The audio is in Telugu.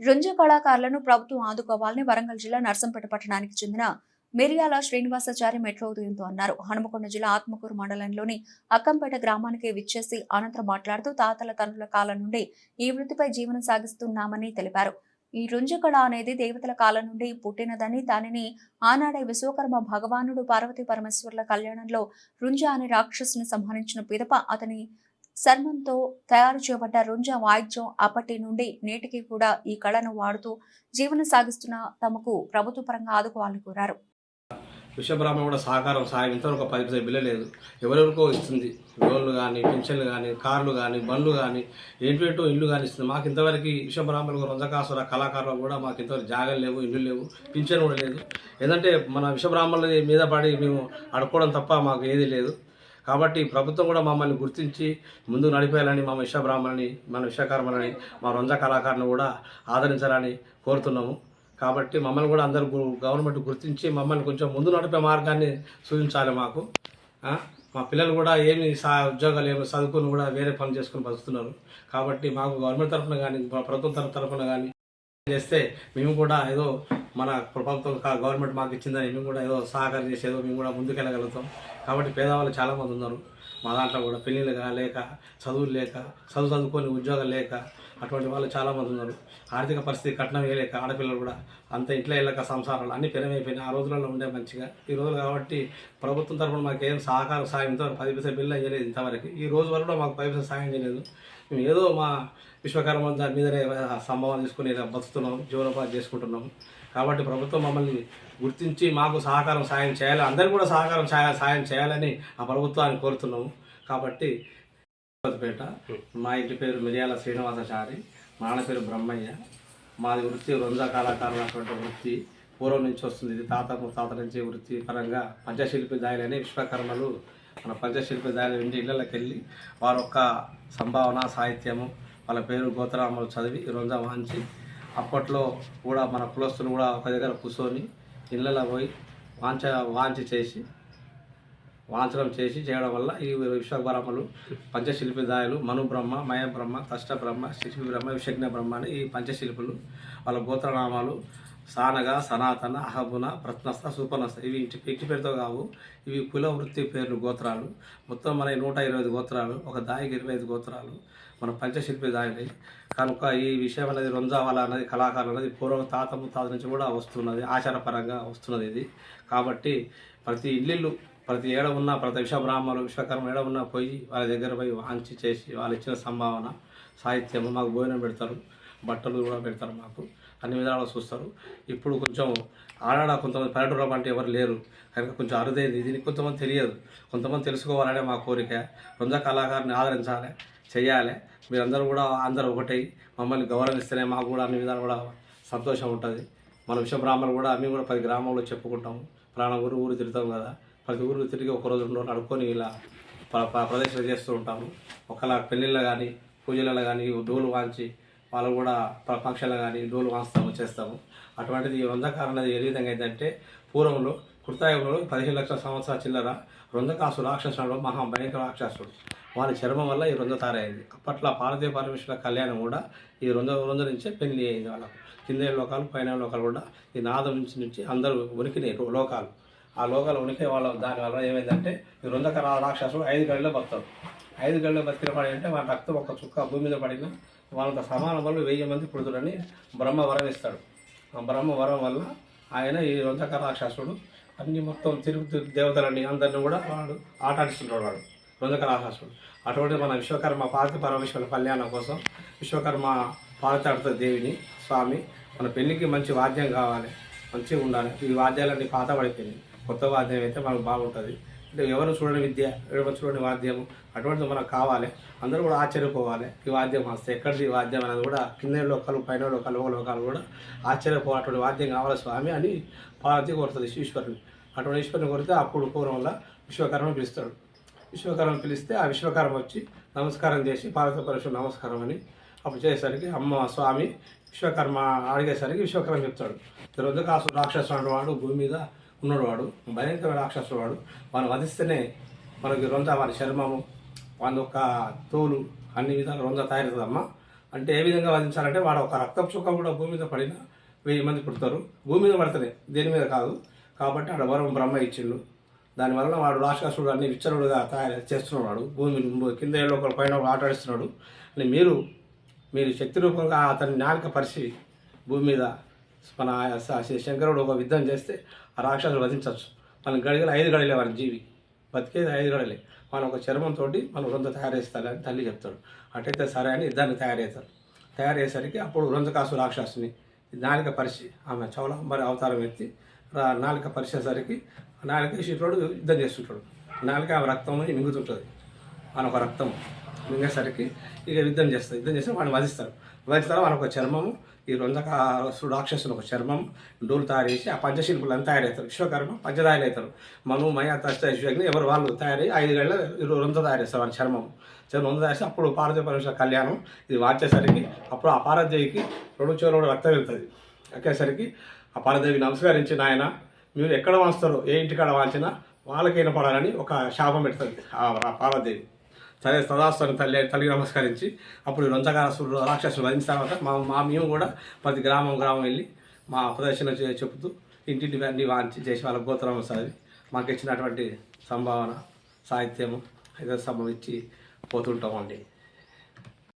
రుంజ కళాకారులను ప్రభుత్వం ఆదుకోవాలని వరంగల్ జిల్లా నర్సంపేట పట్టణానికి చెందిన మిరియాల శ్రీనివాసాచారి మెట్రో ఉదయంతో అన్నారు. హనుమకొండ జిల్లా ఆత్మకూరు మండలంలోని అక్కంపేట గ్రామానికి విచ్చేసి అనంతరం మాట్లాడుతూ తాతల తండ్రుల కాలం నుండి ఈ వృత్తిపై జీవనం సాగిస్తున్నామని తెలిపారు. ఈ రుంజ కళ అనేది దేవతల కాలం నుండి పుట్టినదని దానిని ఆనాడే విశ్వకర్మ భగవానుడు పార్వతీ పరమేశ్వర్ల కళ్యాణంలో రుంజ అనే రాక్షసుని సంహరించిన పిదప అతని చర్మంతో తయారు చేయబడ్డ రుంజ వాయిద్యం అప్పటి నుండి నేటికి కూడా ఈ కళను వాడుతూ జీవనం సాగిస్తున్న తమకు ప్రభుత్వ పరంగా ఆదుకోవాలని కోరారు. విశ్వబ్రాహ్మణ కూడా సహకారం సాయం ఇంతవరకు పది పది బిల్ల లేదు. ఎవరెవరికో ఇస్తుంది. లోన్లు కానీ పెన్షన్లు కానీ కార్లు కానీ బండ్లు కానీ ఏంటో ఇల్లు కానీ ఇస్తుంది. మాకు ఇంతవరకు విశ్వబ్రాహ్మణులకు రంజకాసుర కళాకారులు కూడా మాకు ఇంతవరకు జాగలు లేవు ఇల్లు లేవు పింఛన్ కూడా లేదు. ఏంటంటే మన విశ్వబ్రాహ్మణుల మీద పడి మేము అడుక్కోవడం తప్ప మాకు ఏది లేదు. కాబట్టి ప్రభుత్వం కూడా మమ్మల్ని గుర్తించి ముందు నడిపేయాలని మా విశ్వబ్రాహ్మణుని మన విశ్వకర్మలని మా రొంజ కళాకారుని కూడా ఆదరించాలని కోరుతున్నాము. కాబట్టి మమ్మల్ని కూడా అందరూ గవర్నమెంట్ గుర్తించి మమ్మల్ని కొంచెం ముందు నడిపే మార్గాన్ని సూచించాలి మాకు. మా పిల్లలు కూడా ఏమి సా ఉద్యోగాలు ఏమి చదువుకుని కూడా వేరే పనులు చేసుకుని బతుకుతున్నారు. కాబట్టి మాకు గవర్నమెంట్ తరఫున కానీ ప్రభుత్వం తరఫున కానీ చేస్తే మేము కూడా ఏదో మన ప్రభుత్వం గవర్నమెంట్ మాకు ఇచ్చిందని మేము కూడా ఏదో సహకారం చేసేదో మేము కూడా ముందుకెళ్ళగలుగుతాం. కాబట్టి పేదవాళ్ళు చాలామంది ఉన్నారు. మా దాంట్లో కూడా పెళ్ళిళ్ళు లేక చదువులు లేక చదువు చదువుకొని ఉద్యోగాలు లేక అటువంటి వాళ్ళు చాలామంది ఉన్నారు. ఆర్థిక పరిస్థితి కట్నం వేయలేక ఆడపిల్లలు కూడా అంత ఇంట్లో వెళ్ళక సంసారాలు అన్ని పెరమైపోయినాయి ఆ రోజులలో ఉండే మంచిగా. ఈ రోజులు కాబట్టి ప్రభుత్వం తరఫున మాకు ఏం సహకారం సాయం ఇంతవరకు పది పైసలు బిల్లు అయ్యలేదు ఇంతవరకు. ఈ రోజు వరకు మాకు పది పైసలు సాయం చేయలేదు. మేము ఏదో మా విశ్వకర్మ దాని మీదనే సంభవం తీసుకుని బతుకుతున్నాం జీవనోపాధి చేసుకుంటున్నాం. కాబట్టి ప్రభుత్వం మమ్మల్ని గుర్తించి మాకు సహకారం సాయం చేయాలి. అందరూ కూడా సహకారం సాయం చేయాలని ఆ ప్రభుత్వాన్ని కోరుతున్నాము. కాబట్టి పేట మా ఇంటి పేరు మిరియాల శ్రీనివాసాచారి మా నాన్న పేరు బ్రహ్మయ్య. మాది వృత్తి రంజా కళాకారులు అటువంటి వృత్తి. పూర్వం నుంచి వస్తుంది ఇది. తాత ముత్తాత నుంచి వృత్తి. పరంగా పంచశిల్పి దాయలని విశ్వకర్మలు మన పంచశిల్పి దాయలు రెండు ఇళ్ళకి వెళ్ళి వారి యొక్క సంభావన సాహిత్యము వాళ్ళ పేరు గోత్రామలు చదివి రంజా వాంచి అప్పట్లో కూడా మన కులస్తులు కూడా ఒక దగ్గర కూర్చొని ఇళ్ళలో పోయి వాంచ వాంచి చేసి వాంఛనం చేసి చేయడం వల్ల ఈ విశ్వబ్రహ్మలు పంచశిల్పిదాయులు దాయలు మనుబ్రహ్మ మయబ్రహ్మ బ్రహ్మ బ్రహ్మ బ్రహ్మ విషజ్ఞ బ్రహ్మ అని ఈ పంచశిల్పులు వాళ్ళ గోత్రనామాలు సానగ సనాతన అహబున ప్రత్నస్థ సూపనస్థ ఇవి ఇంటి ఇంటి పేరుతో కావు. ఇవి కుల వృత్తి పేర్లు గోత్రాలు. మొత్తం మన నూట ఇరవై ఐదు గోత్రాలు ఒక దాయికి ఇరవై ఐదు గోత్రాలు మన పంచశిల్పి దాయిని కనుక ఈ విషయం అనేది రొంజావాల అనేది కళాకారులు అనేది పూర్వ తాత ముత్తాత నుంచి కూడా వస్తున్నది ఆచారపరంగా వస్తున్నది ఇది. కాబట్టి ప్రతి ఇల్లు ప్రతి ఏడ ఉన్న ప్రతి విశ్వ బ్రాహ్మణులు విశ్వకర్మ ఏడ ఉన్నా పోయి వాళ్ళ దగ్గర పోయి వాంచి చేసి వాళ్ళు ఇచ్చిన సంభావన సాహిత్యం మాకు భోజనం పెడతారు బట్టలు కూడా పెడతారు మాకు. అన్ని విధాలు చూస్తారు. ఇప్పుడు కొంచెం ఆడాడ కొంతమంది పల్లెటూరు అంటే ఎవరు లేరు. కనుక కొంచెం అరుదైంది. దీనికి కొంతమంది తెలియదు. కొంతమంది తెలుసుకోవాలనే మా కోరిక. రొంజ కళాకారుని ఆదరించాలి చేయాలి. మీరందరూ కూడా అందరూ ఒకటై మమ్మల్ని గౌరవిస్తేనే మాకు కూడా అన్ని విధాలు కూడా సంతోషం ఉంటుంది. మన విశ్వ బ్రాహ్మణులు కూడా మేము కూడా పది గ్రామంలో చెప్పుకుంటాము. ప్రాణ ఊరు ఊరు తిరుగుతాం కదా. ప్రతి ఊరు తిరిగి ఒక రోజు రెండు రోజులు అడుక్కొని ఇలా ప్రదర్శన చేస్తూ ఉంటాము. ఒకలా పెళ్ళిళ్ళ కానీ పూజలలో కానీ డోలు వాంచి వాళ్ళు కూడా ప్ర- ఫంక్షన్లు కానీ డోలు వాంచుతాము చేస్తాము. అటువంటిది ఈ అనేది ఏ విధంగా అయిందంటే పూర్వంలో కృతాయుగంలో పదిహేను లక్షల సంవత్సరాల చిల్లర రొందకాసు రాక్షసుడు మహా భయంకర రాక్షసుడు. వాళ్ళ చర్మం వల్ల ఈ రొంద తారైంది. అప్పట్లో పార్వతీ పరమేశ్వర కళ్యాణం కూడా ఈ వృంద వృంద నుంచే పెళ్ళి అయింది వాళ్ళకు. కింద లోకాలు పైన లోకాలు కూడా ఈ నాదం నుంచి నుంచి అందరూ ఉనికినాయి లోకాలు. ఆ లోకాలు ఉనికి వాళ్ళ దాని వల్ల ఏమైందంటే ఈ రుందకరాల రాక్షసులు రాక్షసుడు ఐదు గడిలో బతాడు ఐదు గడిలో బతికిన పడి అంటే వాళ్ళ రక్తం ఒక చుక్క భూమి మీద పడిన వాళ్ళంత సమాన వల్ల వెయ్యి మంది పుడుతుడని బ్రహ్మ వరం ఇస్తాడు. ఆ బ్రహ్మ వరం వల్ల ఆయన ఈ రొందక రాక్షసుడు అన్ని మొత్తం తిరుపతి దేవతలని అందరిని కూడా వాడు ఆటాడిస్తుంటాడు వాడు రొందక రాక్షసుడు. అటువంటి మన విశ్వకర్మ పార్వతి పరమేశ్వర కళ్యాణం కోసం విశ్వకర్మ పార్వతాడుత దేవిని స్వామి. మన పెళ్ళికి మంచి వాద్యం కావాలి మంచిగా ఉండాలి. ఈ వాద్యాలన్నీ పాత పడిపోయినాయి కొత్త వాద్యం అయితే మనకు బాగుంటుంది. అంటే ఎవరు చూడని విద్య ఎవరు చూడని వాద్యము అటువంటిది మనకు కావాలి. అందరూ కూడా ఆశ్చర్యపోవాలి. ఈ వాద్యం వస్తే ఎక్కడిది ఈ వాద్యం అనేది కూడా కింద లోకాలు పైన లోకాలు ఒక లోకాలు కూడా ఆశ్చర్యపో అటువంటి వాద్యం కావాలి స్వామి అని పార్వతి కోరుతుంది ఈశ్వరుని. అటువంటి ఈశ్వరుని కోరితే అప్పుడు పూర్వంలో విశ్వకర్మ పిలుస్తాడు విశ్వకర్మ పిలిస్తే ఆ విశ్వకర్మ వచ్చి నమస్కారం చేసి పార్వతి పరమేశ్వరు నమస్కారం అని అప్పుడు చేసేసరికి అమ్మ స్వామి విశ్వకర్మ అడిగేసరికి విశ్వకర్మ చెప్తాడు. రుద్రకాసు రాక్షసుడు వాడు భూమి మీద ఉన్నాడు వాడు భయంకర రాక్షసుడు వాడు. వాడిని వధిస్తేనే మనకి రొంద వారి చర్మము వాళ్ళ యొక్క తోలు అన్ని విధాలు రొంద తయారవుతుందమ్మా. అంటే ఏ విధంగా వధించాలంటే వాడు ఒక రక్తం చుక్క కూడా భూమి మీద పడిన వెయ్యి మంది పుడతారు. భూమి మీద పడతనే దేని మీద కాదు. కాబట్టి ఆడ వరం బ్రహ్మ ఇచ్చిండు. దానివల్ల వాడు రాక్షసుడు అన్ని విచ్చరుడుగా తయారు చేస్తున్నాడు భూమి కింద ఏళ్ళు ఒకరు పైన ఆటాడిస్తున్నాడు అని మీరు మీరు శక్తి రూపంగా అతని నాలుక పరిచి భూమి మీద మన స- శంకరుడు ఒక యుద్ధం చేస్తే ఆ రాక్షసుడు వధించవచ్చు. మన గడిగలు ఐదు గడిలే మన జీవి. బతికేది ఐదు గడలే. మనం ఒక చర్మంతో మనం వృంద తయారేస్తారని తల్లి చెప్తాడు. అటైతే సరే అని ఇద్దరిని తయారు చేస్తారు తయారు అప్పుడు వృందకాసు రాక్షసుని నాలిక పరిచి ఆమె చౌల మరి అవతారం ఎత్తి నాలిక పరిచేసరికి నాలిక శివుడు యుద్ధం చేస్తుంటాడు. నాలిక ఆమె రక్తం మింగుతుంటుంది. మన ఒక రక్తం. మింగేసరికి ఇక యుద్ధం చేస్తారు. యుద్ధం చేస్తే వాడిని వధిస్తారు. వధిస్తారు వాళ్ళ ఒక చర్మము. ఈ రొంజక రాక్షసులు ఒక చర్మం డోలు తయారు చేసి ఆ పంచశిల్పులు అంతా తయారవుతారు. విశ్వకర్మ పంచదాయలు అవుతారు మను మయ తష్ట విశ్వజ్ఞ ఎవరు వాళ్ళు తయారై ఐదు గళ్ళ రొంత తయారు చేస్తారు వాళ్ళ చర్మం చర్మం రొంత తయారు అప్పుడు పార్వతీ పరమేశ్వర కళ్యాణం ఇది వాచేసరికి అప్పుడు ఆ పార్వతీకి రెండు చెవులు రక్తం వెళ్తుంది. ఒకేసరికి ఆ పార్వదేవి నమస్కరించి నాయన మీరు ఎక్కడ వాంచుతారో ఏ ఇంటికాడ వాంచినా వాళ్ళకైనా పడాలని ఒక శాపం పెడుతుంది ఆ పార్వదేవి సరే సదాస్వామి తల్లి తల్లికి నమస్కరించి అప్పుడు రంజకాసుడు రాక్షసులు వధించిన తర్వాత మా మా మేము కూడా ప్రతి గ్రామం గ్రామం వెళ్ళి మా ప్రదర్శన చెబుతూ ఇంటింటి అన్ని వాంచి చేసి వాళ్ళ గోత్రం సరి మాకు ఇచ్చినటువంటి సంభావన సాహిత్యము ఏదో సంభవించి పోతుంటామండి.